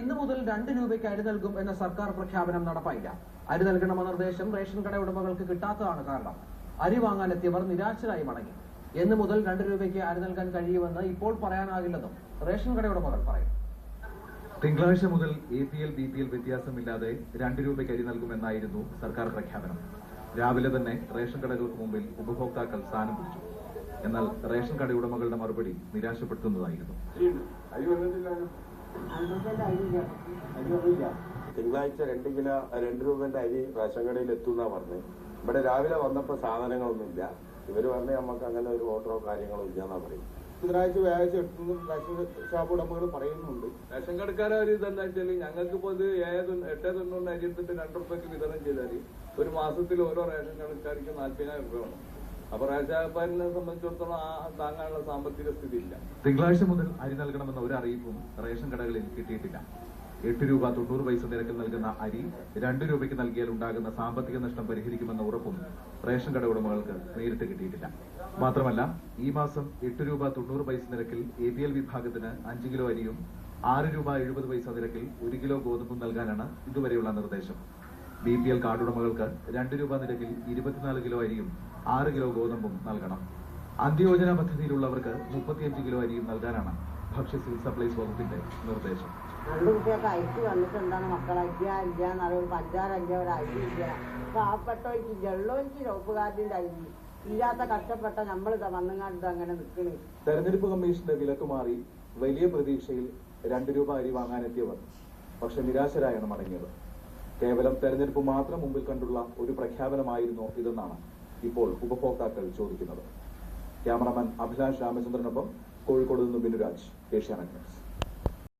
ഇന്ന് മുതൽ രണ്ട് രൂപയ്ക്ക് അരി നൽകും എന്ന സർക്കാർ പ്രഖ്യാപനം നടപ്പായില്ല. അരി നൽകണമെന്ന നിർദ്ദേശം റേഷൻ കട ഉടമകൾക്ക് കിട്ടാത്തതാണ് കാരണം. അരി വാങ്ങാനെത്തിയവർ നിരാശരായി മടങ്ങി. എന്ന് മുതൽ രണ്ട് രൂപയ്ക്ക് അരി നൽകാൻ കഴിയുമെന്ന് ഇപ്പോൾ പറയാനാകില്ലെന്നും റേഷൻ കട ഉടമകൾ പറയും. തിങ്കളാഴ്ച മുതൽ A P L B P L വ്യത്യാസമില്ലാതെ രണ്ട് രൂപയ്ക്ക് അരി നൽകുമെന്നായിരുന്നു സർക്കാർ പ്രഖ്യാപനം. രാവിലെ തന്നെ റേഷൻ കടകൾക്ക് മുമ്പിൽ ഉപഭോക്താക്കൾ സ്ഥാനം പിടിച്ചു. എന്നാൽ റേഷൻ കടയുടമകളുടെ മറുപടി നിരാശപ്പെടുത്തുന്നതായിരുന്നു. തിങ്കളാഴ്ച രണ്ട് കിലോ രണ്ട് രൂപന്റെ അരി റേഷൻ കടയിൽ എത്തുന്നാ പറഞ്ഞത് ഇവിടെ രാവിലെ വന്നപ്പോ സാധനങ്ങളൊന്നുമില്ല. ഇവർ പറഞ്ഞ നമുക്ക് അങ്ങനെ ഒരു ഓർഡറോ കാര്യങ്ങളോ ഇല്ലാന്നാ പറയും. ബുധനാഴ്ച വ്യാഴാഴ്ച എത്തുന്നു. റേഷൻ ഷോപ്പ് ഉടമകൾ പറയുന്നുണ്ട്. റേഷൻ കടക്കാരെ ഒരു ഇതെന്താ വെച്ചാൽ ഞങ്ങൾക്ക് ഇപ്പോൾ ഇത് ഏഴ് എട്ടേ തൊണ്ണൂറിന് അരി എടുത്തിട്ട് രണ്ട് റുപ്യക്ക് വിതരണം ചെയ്താൽ ഒരു മാസത്തിൽ ഓരോ റേഷൻ കടക്കാർക്ക് നാൽപ്പതിനായിരം രൂപ വേണം. അപ്പൊ റേഷാപ്പാരിനെ സംബന്ധിച്ചിടത്തോളം ആ താങ്ങാനുള്ള സാമ്പത്തിക സ്ഥിതി ഇല്ല തിങ്കളാഴ്ച മുതൽ അരി നൽകണമെന്ന ഒരു അറിയിപ്പും റേഷൻ കടകളിൽ കിട്ടിയിട്ടില്ല. എട്ട് രൂപ തൊണ്ണൂറ് പൈസ നിരക്കിൽ നൽകുന്ന അരി രണ്ട് രൂപയ്ക്ക് നൽകിയാൽ ഉണ്ടാകുന്ന സാമ്പത്തിക നഷ്ടം പരിഹരിക്കുമെന്ന ഉറപ്പും റേഷൻ കട ഉടമകൾക്ക് നേരിട്ട് കിട്ടിയിട്ടില്ല. മാത്രമല്ല ഈ മാസം എട്ട് രൂപ തൊണ്ണൂറ് പൈസ നിരക്കിൽ എ പി എൽ വിഭാഗത്തിന് അഞ്ച് കിലോ അരിയും ആറ് രൂപ എഴുപത് പൈസ നിരക്കിൽ ഒരു കിലോ ഗോതമ്പും നൽകാനാണ് ഇതുവരെയുള്ള നിർദ്ദേശം. ബി പി എൽ കാർഡ് ഉടമകൾക്ക് രണ്ട് രൂപ നിരക്കിൽ ഇരുപത്തിനാല് കിലോ അരിയും ആറ് കിലോ ഗോതമ്പും നൽകണം. അന്ത്യോജന പദ്ധതിയിലുള്ളവർക്ക് മുപ്പത്തിയഞ്ച് കിലോ അരിയും നൽകാനാണ് ഭക്ഷ്യ സിവിൽ സപ്ലൈസ് വകുപ്പിന്റെ നിർദ്ദേശം. രണ്ട് കുട്ടികൾക്ക് അയച്ചു വന്നിട്ടുണ്ടാണ് മക്കൾ അയക്കുക ഇല്ല എന്നറിയുമ്പോൾ പഞ്ചാര അല്ല ഒരു അരി ഇല്ല. പാവപ്പെട്ടവർക്ക് ജള്ളോഞ്ചി റോപ്പുകാരന്റെ അരി ഇല്ലാത്ത കഷ്ടപ്പെട്ട നമ്മൾ വന്നുങ്ങാണ്ട് അങ്ങനെ നിൽക്കണേ തെരഞ്ഞെടുപ്പ് കമ്മീഷന്റെ വിലക്ക് മാറി വലിയ പ്രതീക്ഷയിൽ രണ്ട് രൂപ അരി വാങ്ങാനെത്തിയവർ. പക്ഷെ നിരാശരായാണ് മടങ്ങിയത്. കേവലം തെരഞ്ഞെടുപ്പ് മാത്രം മുമ്പിൽ കണ്ടുള്ള ഒരു പ്രഖ്യാപനമായിരുന്നു ഇതെന്നാണ് ഇപ്പോൾ ഉപഭോക്താക്കൾ ചോദിക്കുന്നത്. ക്യാമറാമാൻ അഭിലാഷ് രാമചന്ദ്രനൊപ്പം കോഴിക്കോട് നിന്ന് ബിനുരാജ് ഏഷ്യാനെറ്റ് ന്യൂസ്.